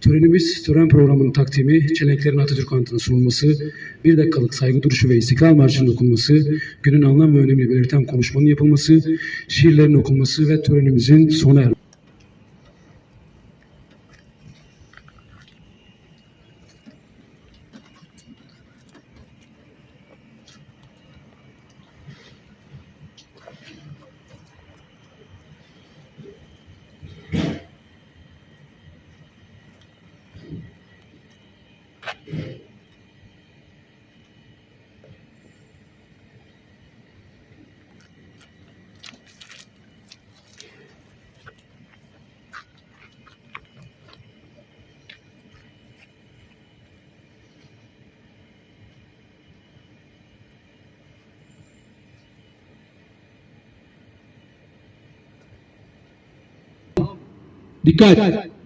Törenimiz, tören programının takdimi, çelenklerin Atatürk anıtına sunulması, bir dakikalık saygı duruşu ve istiklal marşının okunması, günün anlam ve önemini belirten konuşmanın yapılması, şiirlerin okunması ve törenimizin sona ermesi. Dikat. Dikat.